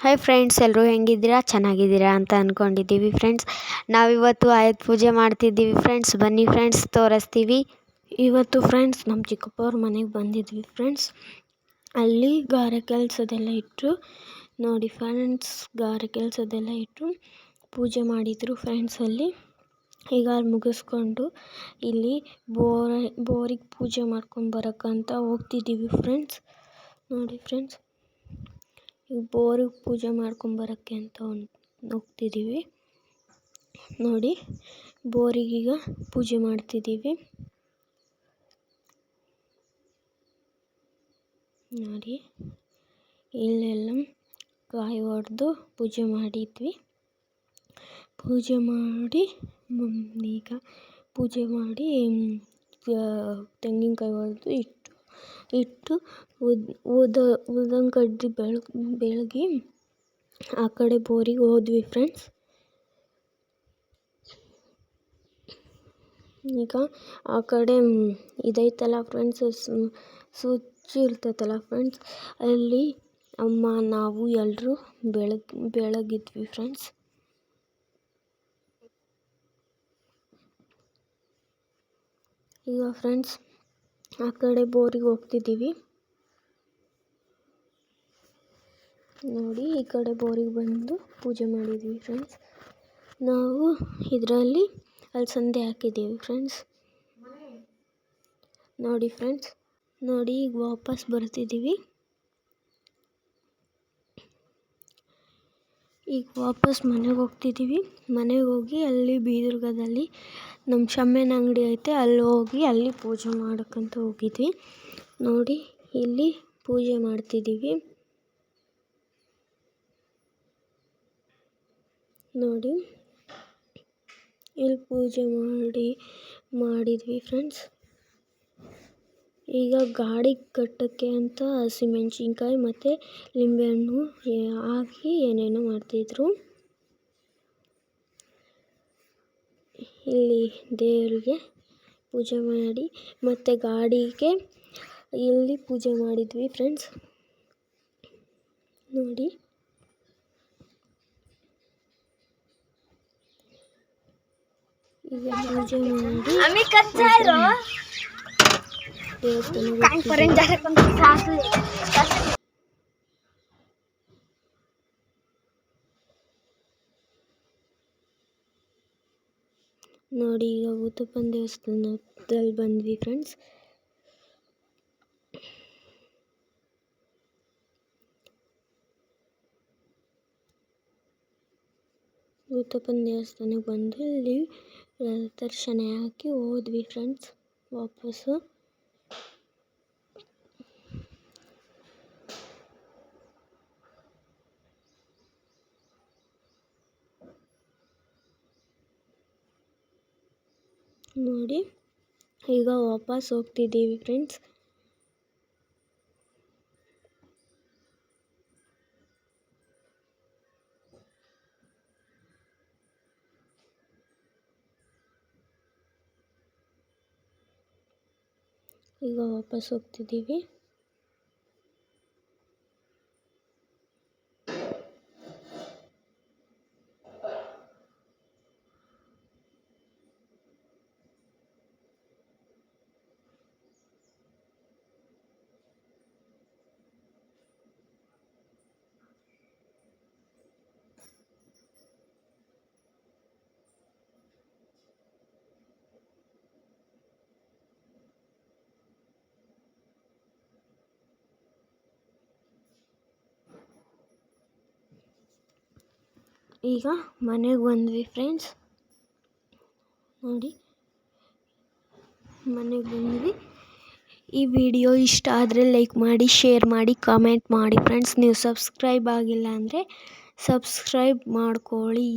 Hi friends ಎಲ್ಲರೂ ಹೆಂಗಿದ್ದೀರಾ? ಚೆನ್ನಾಗಿದ್ದೀರಾ ಅಂತ ಅಂದ್ಕೊಂಡಿದ್ದೀವಿ ಫ್ರೆಂಡ್ಸ್ ನಾವಿವತ್ತು ಆಯುಧ ಪೂಜೆ ಮಾಡ್ತಿದ್ದೀವಿ ಫ್ರೆಂಡ್ಸ್ ಬನ್ನಿ ಫ್ರೆಂಡ್ಸ್ ತೋರಿಸ್ತೀವಿ. ಇವತ್ತು ಫ್ರೆಂಡ್ಸ್ ನಮ್ಮ ಚಿಕ್ಕಪ್ಪವ್ರ ಮನೆಗೆ ಬಂದಿದ್ವಿ ಫ್ರೆಂಡ್ಸ್ ಅಲ್ಲಿ ಗಾರೆ ಕೆಲಸದೆಲ್ಲ ಇಟ್ಟರು ನೋಡಿ ಫ್ರೆಂಡ್ಸ್ ಗಾರೆ ಕೆಲಸದೆಲ್ಲ ಇಟ್ಟು ಪೂಜೆ ಮಾಡಿದರು ಫ್ರೆಂಡ್ಸ್ ಅಲ್ಲಿ. ಈಗ ಅಲ್ಲಿ ಮುಗಿಸ್ಕೊಂಡು ಇಲ್ಲಿ ಬೋರ, ಬೋರಿಗೆ ಪೂಜೆ ಮಾಡ್ಕೊಂಡು ಬರೋಕ್ಕಂತ ಹೋಗ್ತಿದ್ದೀವಿ ಫ್ರೆಂಡ್ಸ್ ನೋಡಿ ಫ್ರೆಂಡ್ಸ್ ಈಗ ಬೋರಿಗೆ ಪೂಜೆ ಮಾಡ್ಕೊಂಬರೋಕ್ಕೆ ಅಂತ ಹೋಗ್ತಿದ್ದೀವಿ ನೋಡಿ ಬೋರಿಗೀಗ ಪೂಜೆ ಮಾಡ್ತಿದ್ದೀವಿ ನೋಡಿ, ಇಲ್ಲೆಲ್ಲ ಕಾಯಿ ಹೊಡೆದು ಪೂಜೆ ಮಾಡಿದ್ವಿ. ಪೂಜೆ ಮಾಡಿ ಈಗ ಪೂಜೆ ಮಾಡಿ ತೆಂಗಿನಕಾಯಿ ಹೊಡೆದು ಇಟ್ಟು ಉದ್ ಊದ ಊದಿನ ಕಡ್ಡಿ ಬೆಳಗ್ ಬೆಳಗಿ ಆ ಕಡೆ ಬೋರಿಗೆ ಹೋದ್ವಿ ಫ್ರೆಂಡ್ಸ್ ಈಗ ಆ ಕಡೆ ಇದೈತಲ್ಲ ಫ್ರೆಂಡ್ಸ್ ಸ್ವಿಚ್ ಇರ್ತೈತಲ್ಲ ಫ್ರೆಂಡ್ಸ್ ಅಲ್ಲಿ ಅಮ್ಮ, ನಾವು ಎಲ್ಲರೂ ಬೆಳಗ್, ಬೆಳಗಿದ್ವಿ ಫ್ರೆಂಡ್ಸ್ ಈಗ ಫ್ರೆಂಡ್ಸ್ ಆ ಕಡೆ ಬೋರಿಗೆ ಹೋಗ್ತಿದ್ದೀವಿ. ನೋಡಿ, ಈ ಕಡೆ ಬೋರಿಗೆ ಬಂದು ಪೂಜೆ ಮಾಡಿದ್ವಿ ಫ್ರೆಂಡ್ಸ್ ನಾವು ಇದರಲ್ಲಿ ಅಲಸಂದೆ ಹಾಕಿದ್ದೀವಿ ಫ್ರೆಂಡ್ಸ್ ನೋಡಿ ಫ್ರೆಂಡ್ಸ್ ನೋಡಿ ಈಗ ವಾಪಸ್ ಬರ್ತಿದ್ದೀವಿ. ಈಗ ವಾಪಸ್ ಮನೆಗೆ ಹೋಗ್ತಿದ್ದೀವಿ. ಮನೆಗೆ ಹೋಗಿ ಅಲ್ಲಿ ಬೀದುರ್ಗದಲ್ಲಿ ನಮ್ಮ ಶಮ್ಮೆನ ಅಂಗಡಿ ಐತೆ, ಅಲ್ಲಿ ಹೋಗಿ ಅಲ್ಲಿ ಪೂಜೆ ಮಾಡೋಕ್ಕಂತ ಹೋಗಿದ್ವಿ. ನೋಡಿ, ಇಲ್ಲಿ ಪೂಜೆ ಮಾಡ್ತಿದ್ದೀವಿ. ನೋಡಿ, ಇಲ್ಲಿ ಪೂಜೆ ಮಾಡಿ, ಮಾಡಿದ್ವಿ ಫ್ರೆಂಡ್ಸ್ ಈಗ ಗಾಡಿ ಕಟ್ಟೋಕ್ಕೆ ಅಂತ ಹಸಿಮೆಣ್ಸಿನ್ಕಾಯಿ ಮತ್ತು ಲಿಂಬೆಹಣ್ಣು ಹಾಕಿ ಏನೇನೋ ಮಾಡ್ತಿದ್ರು. ಇಲ್ಲಿ ದೇವರಿಗೆ ಪೂಜೆ ಮಾಡಿ ಮತ್ತು ಗಾಡಿಗೆ ಇಲ್ಲಿ ಪೂಜೆ ಮಾಡಿದ್ವಿ ಫ್ರೆಂಡ್ಸ್ ನೋಡಿ. ಈಗ ಪೂಜೆ ಮಾಡಿ ನೋಡಿ, ಈಗ ಊತಪ್ಪನ ದೇವಸ್ಥಾನದಲ್ಲಿ ಬಂದ್ವಿ ಫ್ರೆಂಡ್ಸ್ ಊತಪ್ಪನ ದೇವಸ್ಥಾನಕ್ಕೆ ಬಂದು ಇಲ್ಲಿ ದರ್ಶನ ಹಾಕಿ ಹೋದ್ವಿ ಫ್ರೆಂಡ್ಸ್ ವಾಪಸ್ಸು. ನೋಡಿ ಈಗ ವಾಪಸ್ ಹೋಗ್ತಿದ್ದೀವಿ ಫ್ರೆಂಡ್ಸ್ ಈಗ ವಾಪಸ್ ಹೋಗ್ತಿದ್ದೀವಿ. ಈಗ ಮನೆಗೆ ಬಂದ್ವಿ ಫ್ರೆಂಡ್ಸ್ ನೋಡಿ. ಮನೆಗೆ ಬಂದ್ವಿ. ಈ ವಿಡಿಯೋ ಇಷ್ಟ ಆದರೆ ಲೈಕ್ ಮಾಡಿ ಶೇರ್ ಮಾಡಿ ಕಾಮೆಂಟ್ ಮಾಡಿ. ಫ್ರೆಂಡ್ಸ್ ನೀವು ಸಬ್ಸ್ಕ್ರೈಬ್ ಆಗಿಲ್ಲ ಅಂದರೆ ಸಬ್ಸ್ಕ್ರೈಬ್ ಮಾಡ್ಕೊಳ್ಳಿ.